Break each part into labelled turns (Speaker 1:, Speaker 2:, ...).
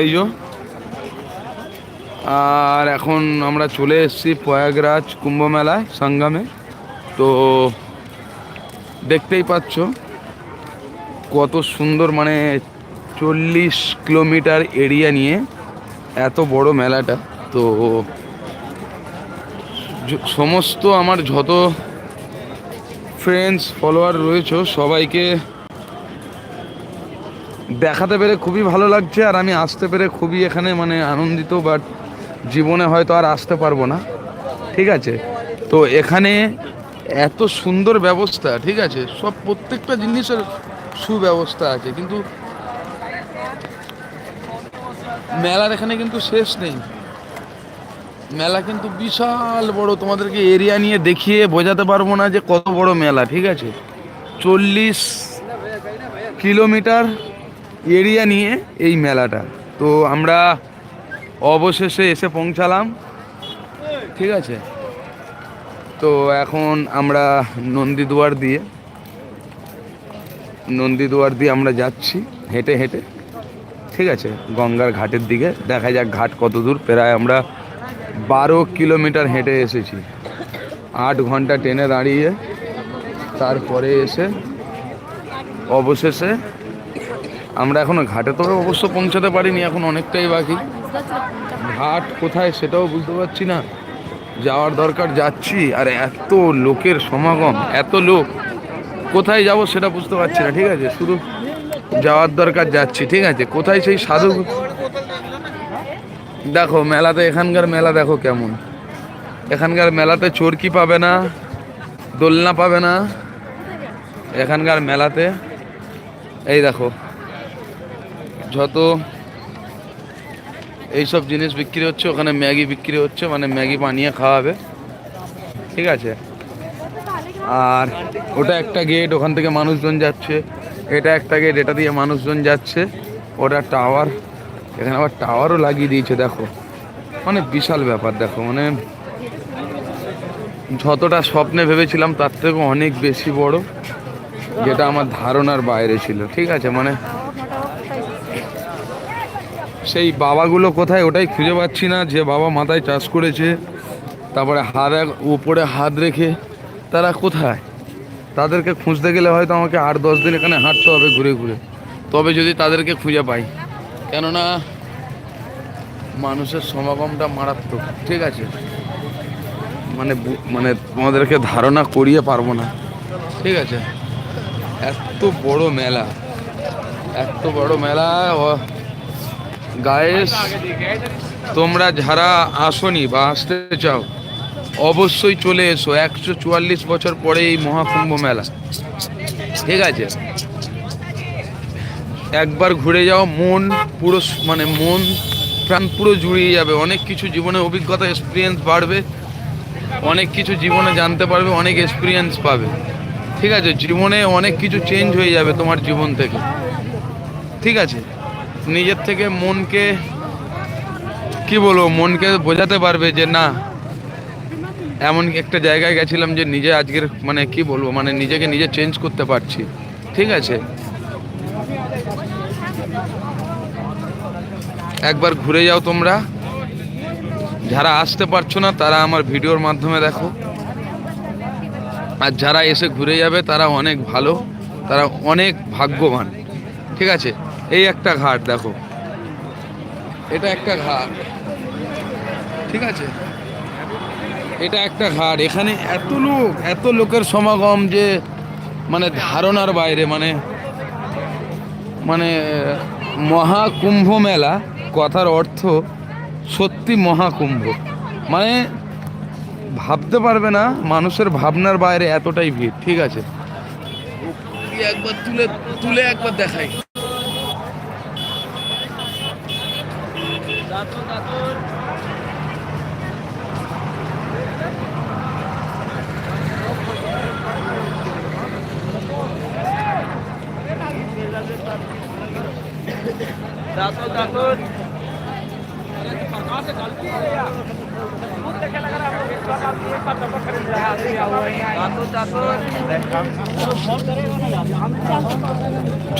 Speaker 1: এই যো আর এখন আমরা চলে এসেছি প্রয়াগরাজ কুম্ভ মেলায় সঙ্গমে। তো দেখতেই পাচ্ছ কত সুন্দর মানে চল্লিশ কিলোমিটার এরিয়া নিয়ে এত বড় মেলাটা। তো সমস্ত আমার যত ফ্রেন্ডস ফলোয়ার রয়েছে সবাইকে দেখাতে পেরে খুবই ভালো লাগছে আর আমি আসতে পেরে খুবই এখানে মানে আনন্দিত বাট জীবনে হয়তো আর আসতে পারব না। ঠিক আছে? তো এখানে এত সুন্দর ব্যবস্থা, ঠিক আছে? সব প্রত্যেকটা জিনিসের সুব্যবস্থা আছে, কিন্তু মেলার এখানে কিন্তু শেষ নেই। মেলা কিন্তু বিশাল বড়, তোমাদেরকে এরিয়া নিয়ে দেখিয়ে বোঝাতে পারব না যে কত বড় মেলা, ঠিক আছে? চল্লিশ কিলোমিটার এরিয়া নিয়ে এই মেলাটা। তো আমরা অবশেষে এসে পৌঁছালাম। ঠিক আছে? তো এখন আমরা নন্দীদুয়ার দিয়ে নন্দীদুয়ার দিয়ে আমরা যাচ্ছি হেঁটে হেঁটে। ঠিক আছে? গঙ্গার ঘাটের দিকে। দেখা যাক ঘাট কত দূর। প্রায় আমরা বারো কিলোমিটার হেঁটে এসেছি। আট ঘণ্টা ট্রেনে দাঁড়িয়ে তারপরে এসে অবশেষে আমরা এখনও ঘাটে তো অবশ্য পৌঁছাতে পারিনি, এখন অনেকটাই বাকি। ঘাট কোথায় সেটাও বুঝতে পারছি না। যাওয়ার দরকার যাচ্ছি, আর এত লোকের সমাগম, এত লোক। কোথায় যাব সেটা বুঝতে পারছি না, ঠিক আছে? শুধু যাওয়ার দরকার যাচ্ছি, ঠিক আছে? কোথায় সেই সাধু দেখো, মেলাতে, এখানকার মেলা দেখো কেমন। এখানকার মেলাতে চরকি পাবে না, দোলনা পাবে না। এখানকার মেলাতে, এই দেখো। যত এইসব জিনিস বিক্রি হচ্ছে, ওখানে ম্যাগি বিক্রি হচ্ছে মানে ম্যাগি বানিয়ে খাওয়াবে। ঠিক আছে? আর ওটা একটা গেট ওখান থেকে মানুষজন যাচ্ছে। এটা একটা গেট এটা দিয়ে মানুষজন যাচ্ছে। ওটা টাওয়ার এখানে আবার টাওয়ারও লাগিয়ে দিয়েছে, দেখো। মানে বিশাল ব্যাপার, দেখো মানে যতটা স্বপ্নে ভেবেছিলাম, তার থেকে অনেক বেশি বড়, যেটা আমার ধারণার বাইরে ছিল। ঠিক আছে? মানে সেই বাবাগুলো কোথায় ওটাই খুঁজে পাচ্ছি না। যে বাবা মাথায় চাষ করেছে, তারপরে হাত উপরে হাত রেখে তারা কোথায়? তাদেরকে খুঁজতে গেলে হয়তো আমাকে আট দশ দিন এখানে হাঁটতে হবে ঘুরে ঘুরে। তবে যদি তাদেরকে খুঁজে পাই, কেননা মানুষের সমাগমটা মারাত্মক, ঠিক আছে? মানে মানে তোমাদেরকে ধারণা করিয়ে পারব না, ঠিক আছে? এত বড় মেলা, এত বড় মেলা গায়েস তোমরা যারা আসনি বা আসতে চাও, অবশ্যই চলে এসো। একশো চুয়াল্লিশ বছর পরে এই মহাকুম্ভ মেলা। ঠিক আছে? একবার ঘুরে যাও, মন পুরো মানে মন, প্রাণ পুরো জুড়িয়ে যাবে। অনেক কিছু জীবনে অভিজ্ঞতা এক্সপিরিয়েন্স বাড়বে। অনেক কিছু জীবনে জানতে পারবে, অনেক এক্সপিরিয়েন্স পাবে। ঠিক আছে? জীবনে অনেক কিছু চেঞ্জ হয়ে যাবে তোমার জীবন থেকে। ঠিক আছে? নিজের থেকে মনকে, কি বলব, মনকে বোঝাতে পারবে যে না, এমন একটা জায়গায় গেছিলাম যে নিজে আজকের মানে কি বলব মানে নিজেকে নিজে চেঞ্জ করতে পারছি। ঠিক আছে? একবার ঘুরে যাও তোমরা। যারা আসতে পারছ না, তারা আমার ভিডিওর মাধ্যমে দেখো। আর যারা এসে ঘুরে যাবে, তারা অনেক ভালো, তারা অনেক ভাগ্যবান। ঠিক আছে? এই একটা ঘাট, দেখো। এটা একটা ঘাট। ঠিক আছে? এটা একটা ঘাট। এখানে এত লোক, এত লোকের সমাগম যে মানে ধারণার বাইরে মানে মানে মহাকুম্ভ মেলা, কথার অর্থ সত্যি মহাকুম্ভ। মানে ভাবতে পারবে না মানুষের ভাবনার বাইরে এতটাই ভিড়, ঠিক আছে? একবার তুলে তুলে একবার দেখাই।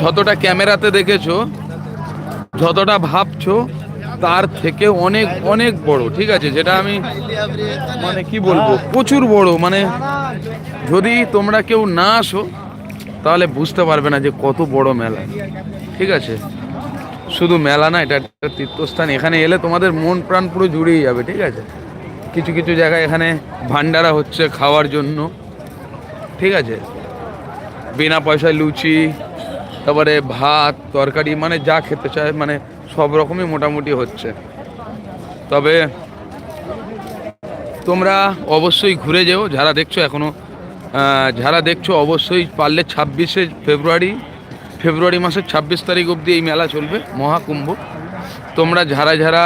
Speaker 1: যতটা ক্যামেরাতে দেখেছ, যতটা ভাবছ, তার থেকে অনেক অনেক বড়, ঠিক আছে? যেটা আমি মানে কি বলব, প্রচুর বড় মানে যদি তোমরা কেউ না আসো, তাহলে বুঝতে পারবে না যে কত বড় মেলা, ঠিক আছে? শুধু মেলা না এটা একটা তীর্থস্থান। এখানে এলে তোমাদের মন প্রাণ পুরো জুড়েই যাবে ঠিক আছে? কিছু কিছু জায়গায় এখানে ভান্ডারা হচ্ছে খাওয়ার জন্য ঠিক আছে? বিনা পয়সায় লুচি তারপরে ভাত তরকারি মানে যা খেতে চায় মানে সব রকমই মোটামুটি হচ্ছে। তবে তোমরা অবশ্যই ঘুরে যেও যারা দেখছ এখনও আহ, যারা দেখছ অবশ্যই পারলে ছাব্বিশে ফেব্রুয়ারি ফেব্রুয়ারি মাসের ছাব্বিশ তারিখ অবধি এই মেলা চলবে, মহাকুম্ভ। তোমরা যারা যারা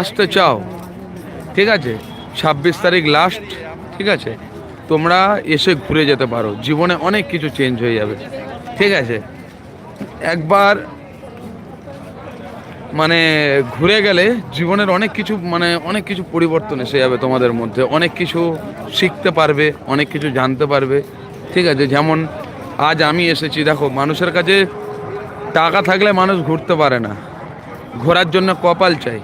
Speaker 1: আসতে চাও, ঠিক আছে? ছাব্বিশ তারিখ লাস্ট ঠিক আছে? তোমরা এসে ঘুরে যেতে পারো, জীবনে অনেক কিছু চেঞ্জ হয়ে যাবে, ঠিক আছে? একবার মানে ঘুরে গেলে জীবনের অনেক কিছু মানে অনেক কিছু পরিবর্তন এসে যাবে তোমাদের মধ্যে, অনেক কিছু শিখতে পারবে, অনেক কিছু জানতে পারবে, ঠিক আছে? যেমন আজ আমি এসেছি। দেখো, মানুষের কাছে টাকা থাকলে মানুষ ঘুরতে পারে না। ঘোরার জন্য কপাল চাই।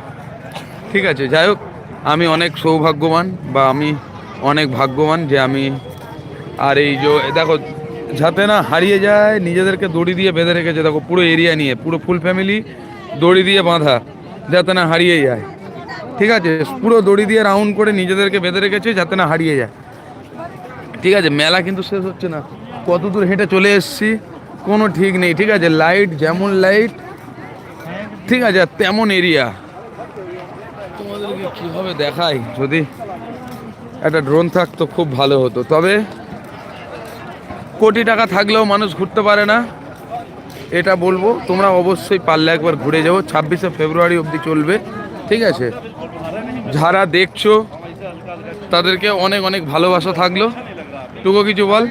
Speaker 1: ঠিক আছে, যাই হোক, আমি অনেক সৌভাগ্যবান বা আমি অনেক ভাগ্যবান যে আমি আর এই যে দেখো, যাতে না হারিয়ে যায়, নিজেদেরকে দড়ি দিয়ে বেঁধে রেখেছে, দেখো, পুরো এরিয়া নিয়ে, পুরো ফুল ফ্যামিলি দড়ি দিয়ে বাঁধা, যাতে না হারিয়ে যায়। ঠিক আছে, পুরো দড়ি দিয়ে রাউন্ড করে নিজেদেরকে বেঁধে রেখেছে, যাতে না হারিয়ে যায়। ঠিক আছে, মেলা কিন্তু শেষ হচ্ছে না। কত দূর হেঁটে চলে এসেছি, কোনো ঠিক নেই, ঠিক আছে? লাইট যেমন লাইট ঠিক আছে তেমন এরিয়া তোমাদেরকে কীভাবে দেখাই? যদি একটা ড্রোন থাকতো, খুব ভালো হতো। তবে কোটি টাকা থাকলেও মানুষ ঘুরতে পারে না। এটা বলব, তোমরা অবশ্যই পারলে একবার ঘুরে যাব ছাব্বিশে ফেব্রুয়ারি অবধি চলবে, ঠিক আছে? যারা দেখছ, তাদেরকে অনেক অনেক ভালোবাসা থাকল। টুকো কিছু বল।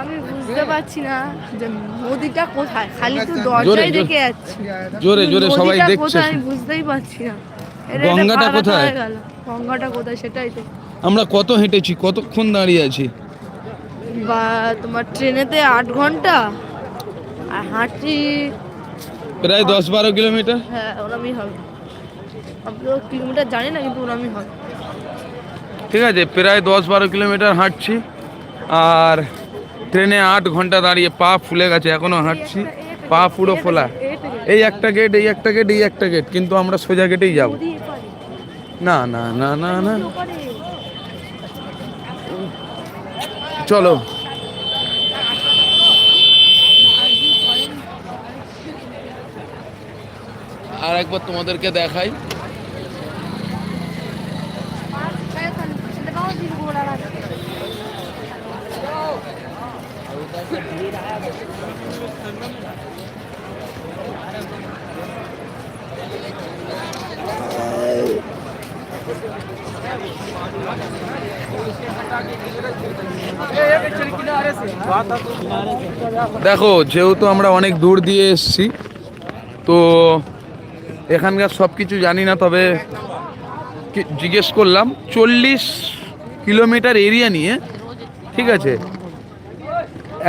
Speaker 2: আমি বুঝতে পারছি না যে নদীটা কোথায়? খালি তো দরজায় দেখে যাচ্ছি।
Speaker 1: জোরে জোরে সবাই দেখছে।
Speaker 2: আমি বুঝতেই পারছি না।
Speaker 1: গঙ্গাটা কোথায়?
Speaker 2: গঙ্গাটা কোথায়? সেটাই তো।
Speaker 1: আমরা কত হেঁটেছি কতক্ষণ দাঁড়িয়ে আছি?
Speaker 2: বা তোমার ট্রেনেতে আট ঘণ্টা? আর হাঁটি
Speaker 1: প্রায় দশ বারো কিলোমিটার?
Speaker 2: হ্যাঁ ওরমই হবে। আমি কিলোমিটার জানি না কিন্তু ওরমই হবে।
Speaker 1: ঠিক আছে, প্রায় দশ বারো কিলোমিটার হাঁটছি আর ট্রেনে আট ঘণ্টা দাঁড়িয়ে পা ফুলে গেছে, এখনও হাঁটছি। পা পুরো ফোলা। এই একটা গেট এই একটা গেট এই একটা গেট কিন্তু আমরা সোজা গেটেই যাব। না না না না না। চলো। আর একবার তোমাদেরকে দেখাই। দেখো, যেহেতু আমরা অনেক দূর দিয়ে এসেছি, তো এখানকার সব কিছু জানি না, তবে জিজ্ঞেস করলাম, চল্লিশ কিলোমিটার এরিয়া নিয়ে, ঠিক আছে,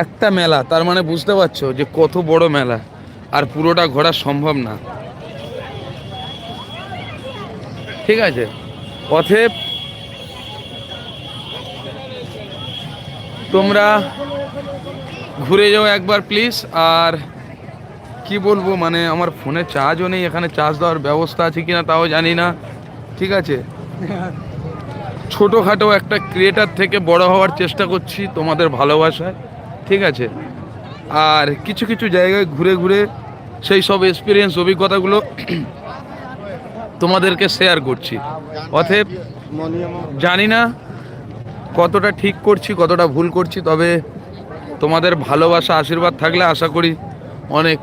Speaker 1: একটা মেলা, তার মানে বুঝতে পারছ যে কত বড় মেলা, আর পুরোটা ঘোরা সম্ভব না। ঠিক আছে, অথেব তোমরা ঘুরে যাও একবার প্লিজ আর কি বলব মানে আমার ফোনে চার্জও নেই, এখানে চার্জ দেওয়ার ব্যবস্থা আছে কিনা তাও জানি না। ঠিক আছে? ছোটোখাটো একটা ক্রিয়েটার থেকে বড় হওয়ার চেষ্টা করছি তোমাদের ভালোবাসায়। ঠিক আছে? আর কিছু কিছু জায়গায় ঘুরে ঘুরে সেই সব এক্সপিরিয়েন্স অভিজ্ঞতাগুলো তোমাদেরকে শেয়ার করছি। অতএব জানি না কতটা ঠিক করছি, কতটা ভুল করছি, তবে তোমাদের ভালোবাসা, আশীর্বাদ থাকলে আশা করি অনেক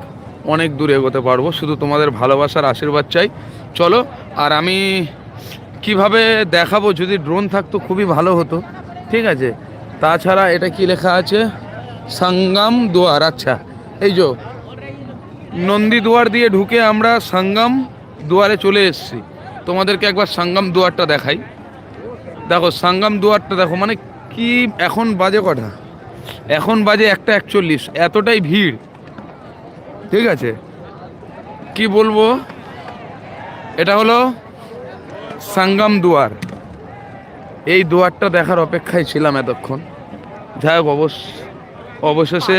Speaker 1: অনেক দূর এগোতে পারব। শুধু তোমাদের ভালোবাসার আশীর্বাদ চাই। চলো, আর আমি কীভাবে দেখাবো? যদি ড্রোন থাকতো খুবই ভালো হতো। ঠিক আছে? তাছাড়া এটা কি লেখা আছে? সঙ্গম দুয়ার। আচ্ছা এই যে নন্দী দুয়ার দিয়ে ঢুকে আমরা সঙ্গম দুয়ারে চলে এসেছি। তোমাদেরকে একবার সঙ্গম দুয়ারটা দেখাই। দেখো, সঙ্গম দুয়ারটা দেখো মানে কি এখন বাজে কটা এখন বাজে একটা একচল্লিশ এতটাই ভিড়। ঠিক আছে? কি বলব? এটা হলো সাঙ্গাম দুয়ার। এই দুয়ারটা দেখার অপেক্ষায় ছিলাম এতক্ষণ। যাই হোক অবশ্য অবশেষে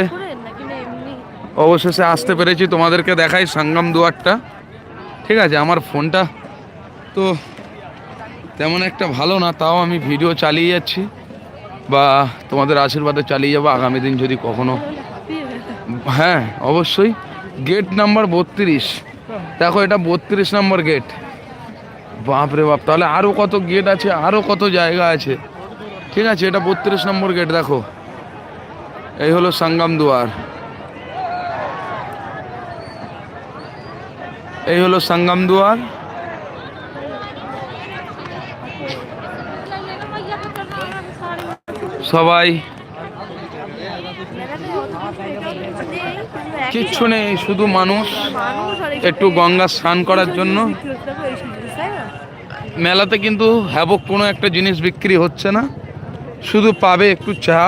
Speaker 1: অবশেষে আসতে পেরেছি তোমাদেরকে দেখাই সাঙ্গাম দুয়ারটা। ঠিক আছে আমার ফোনটা তো তেমন একটা ভালো না তাও আমি ভিডিও চালিয়ে যাচ্ছি। বা তোমাদের আশীর্বাদে চালিয়ে যাব আগামী দিন যদি কখনো। হ্যাঁ অবশ্যই। গেট নাম্বার বত্রিশ। দেখো, এটা বত্রিশ নম্বর গেট বাপ রে বাপ, তাহলে আরও কত গেট আছে আরও কত জায়গা আছে। ঠিক আছে, এটা বত্রিশ নম্বর গেট দেখো। এই হলো সাঙ্গাম দুয়ার। এই হলো সাঙ্গাম দুয়ার। সবাই। কিচ্ছু নেই, শুধু মানুষ। একটু গঙ্গা স্নান করার জন্য? মেলাতে কিন্তু হ্যাবক কোনো একটা জিনিস বিক্রি হচ্ছে না। শুধু পাবে একটু চা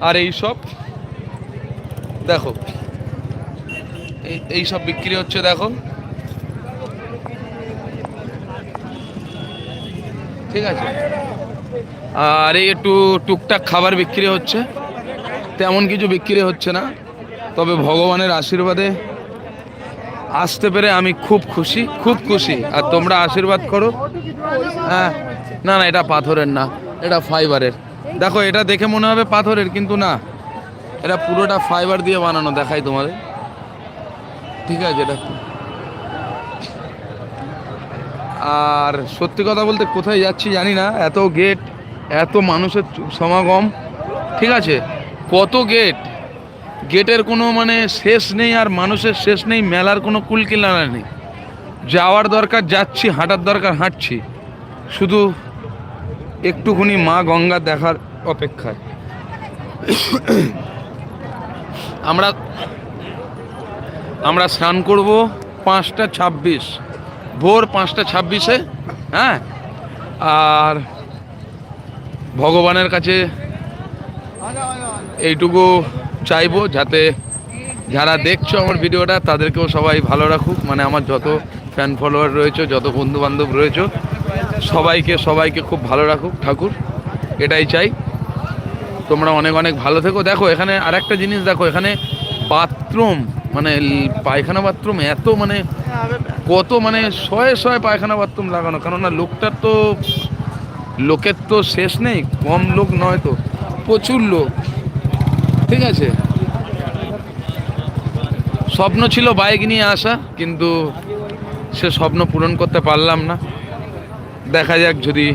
Speaker 1: আর এই সব। দেখো, এই সব বিক্রি হচ্ছে, দেখো। ঠিক আছে? আর এই একটু টুকটাক খাবার বিক্রি হচ্ছে। তেমন কিছু বিক্রি হচ্ছে না, তবে ভগবানের আশীর্বাদে আসতে পেরে আমি খুব খুশি খুব খুশি। আর তোমরা আশীর্বাদ করো। হ্যাঁ না না, এটা পাথরের না, এটা ফাইবারের। দেখো, এটা দেখে মনে হবে পাথরের, কিন্তু না। এটা পুরোটা ফাইবার দিয়ে বানানো, দেখাই তোমাদের। ঠিক আছে, এটা আর সত্যি কথা বলতে কোথায় যাচ্ছি জানি না, এত গেট এত মানুষের সমাগম, ঠিক আছে? কত গেট গেটের কোনো মানে শেষ নেই আর মানুষের শেষ নেই, মেলার কোনো কুলকিলানা নেই। যাওয়ার দরকার যাচ্ছি, হাঁটার দরকার হাঁটছি। শুধু একটুখানি মা গঙ্গা দেখার অপেক্ষায়। আমরা আমরা স্নান করব পাঁচটা ছাব্বিশ। ভোর পাঁচটা ছাব্বিশে হ্যাঁ? আর ভগবানের কাছে এইটুকু চাইব যাতে যারা দেখছ আমার ভিডিওটা, তাদেরকেও সবাই ভালো রাখুক। মানে আমার যত ফ্যান ফলোয়ার রয়েছে, যত বন্ধু বান্ধব রয়েছে, সবাইকে সবাইকে খুব ভালো রাখুক, ঠাকুর। এটাই চাই। তোমরা অনেক অনেক ভালো থেকো। দেখো, এখানে আরেকটা জিনিস দেখো, এখানে বাথরুম মানে পায়খানা বাথরুম এত মানে কত মানে শয়ে শয়ে পায়খানা বাথরুম লাগানো, কেননা লোকটার তো লোকের তো শেষ নেই, কম লোক নয় তো, প্রচুর লোক, ঠিক আছে স্বপ্ন ছিল বাইক নিয়ে আসা, কিন্তু সে স্বপ্ন পূরণ করতে পারলাম না দেখা যাক যদি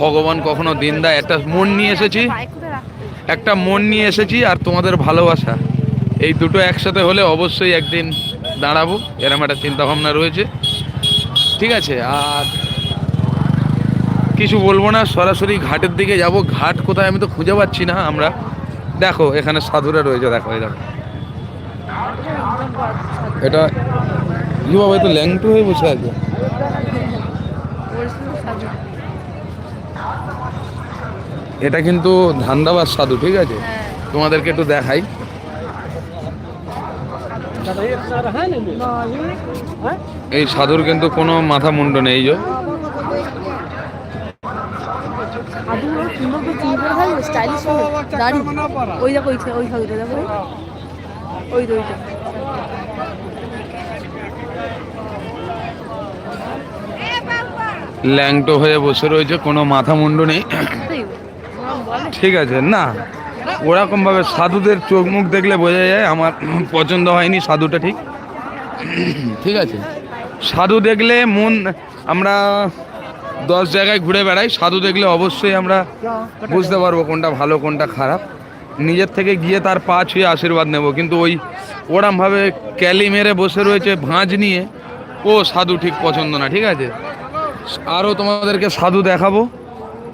Speaker 1: ভগবান কখনো দিন দেয়, একটা মন নিয়ে এসেছি? একটা মন নিয়ে এসেছি আর তোমাদের ভালোবাসা এই দুটো একসাথে হলে অবশ্যই একদিন দাঁড়াবো এরম একটা চিন্তা ভাবনা রয়েছে। ঠিক আছে আর কিছু বলব না সরাসরি ঘাটের দিকে যাব। ঘাট কোথায় আমি তো খুঁজে পাচ্ছি না আমরা। দেখো এখানে সাধুরা রয়েছে দেখো দেখো। এটা কি বাবা তো ল্যাংটু হয়ে বসে আছে। এটা কিন্তু ধান্দাবাজ সাধু ঠিক আছে?
Speaker 2: হ্যাঁ।
Speaker 1: তোমাদেরকে একটু দেখাই। এই সাধুর কিন্তু কোনো মাথা মুন্ড নেই যে।
Speaker 2: ওই দেখো ওই সাধুটা দেখো ওই।
Speaker 1: ল্যাংটো হয়ে বসে রয়েছে কোনো মাথা মুন্ড নেই ঠিক আছে না ওরকম ভাবে সাধুদের চোখ মুখ দেখলে বোঝা যায় আমার পছন্দ হয়নি সাধুটা ঠিক। ঠিক আছে। সাধু দেখলে মন আমরা দশ জায়গায় ঘুরে বেড়াই সাধু দেখলে অবশ্যই আমরা বুঝতে পারব কোনটা ভালো কোনটা খারাপ। নিজের থেকে গিয়ে তার পা ছুঁয়ে আশীর্বাদ নেব কিন্তু ওই ওরমভাবে ক্যালি মেরে বসে রয়েছে ভাঁজ নিয়ে ও সাধু ঠিক পছন্দ না ঠিক আছে? আরও তোমাদেরকে সাধু দেখাবো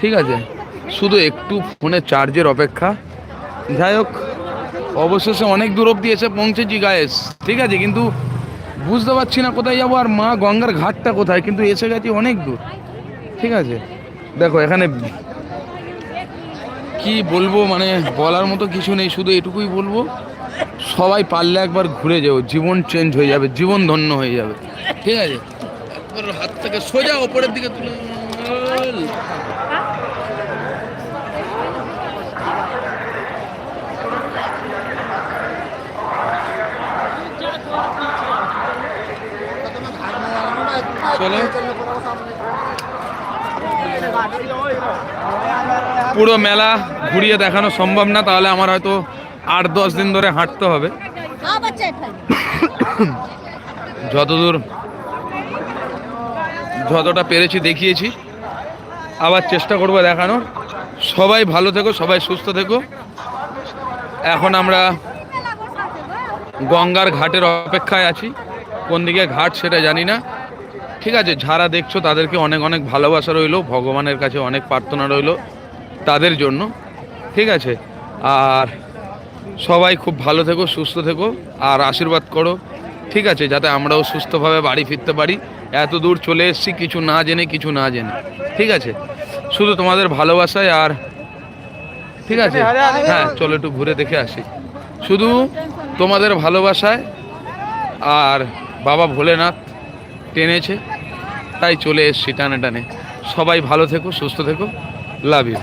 Speaker 1: ঠিক আছে? শুধু একটু ফোনে চার্জের অপেক্ষা। যাই হোক, অবশেষে অনেক দূর অব্দি এসে পৌঁছেছি গায়েস, ঠিক আছে? কিন্তু বুঝতে পারছি না কোথায় যাব আর মা গঙ্গার ঘাটটা কোথায়, কিন্তু এসে গেছি অনেক দূর, ঠিক আছে? দেখো, এখানে কি বলব মানে বলার মতো কিছু নেই, শুধু এটুকুই বলব, সবাই পারলে একবার ঘুরে যাও, জীবন চেঞ্জ হয়ে যাবে, জীবন ধন্য হয়ে যাবে, ঠিক আছে? হাত থেকে সোজা ওপরের দিকে তুলে চলো। পুরো মেলা ঘুরিয়ে দেখানো সম্ভব না, তাহলে আমার হয়তো আট দশ দিন ধরে হাঁটতে হবে। যতদূর যতটা পেরেছি দেখিয়েছি। আবার চেষ্টা করব দেখানোর। সবাই ভালো থেকো, সবাই সুস্থ থেকো। এখন আমরা গঙ্গার ঘাটের অপেক্ষায় আছি। কোন দিকে ঘাট সেটা জানি না। ঠিক আছে, যারা দেখছ তাদেরকে অনেক অনেক ভালোবাসা রইল, ভগবানের কাছে অনেক প্রার্থনা রইল তাদের জন্য, ঠিক আছে? আর সবাই খুব ভালো থেকো, সুস্থ থেকো, আর আশীর্বাদ করো, ঠিক আছে? যাতে আমরাও সুস্থভাবে বাড়ি ফিরতে পারি। এত দূর চলে এসেছি, কিছু না জেনে, কিছু না জেনে, ঠিক আছে? শুধু তোমাদের ভালোবাসায় আর, ঠিক আছে? হ্যাঁ চলো একটু ঘুরে দেখে আসি। শুধু তোমাদের ভালোবাসায় আর বাবা ভোলেনাথ টেনেছে তাই চলে এসছি টানে টানে সবাই ভালো থেকো সুস্থ থেকো। Love you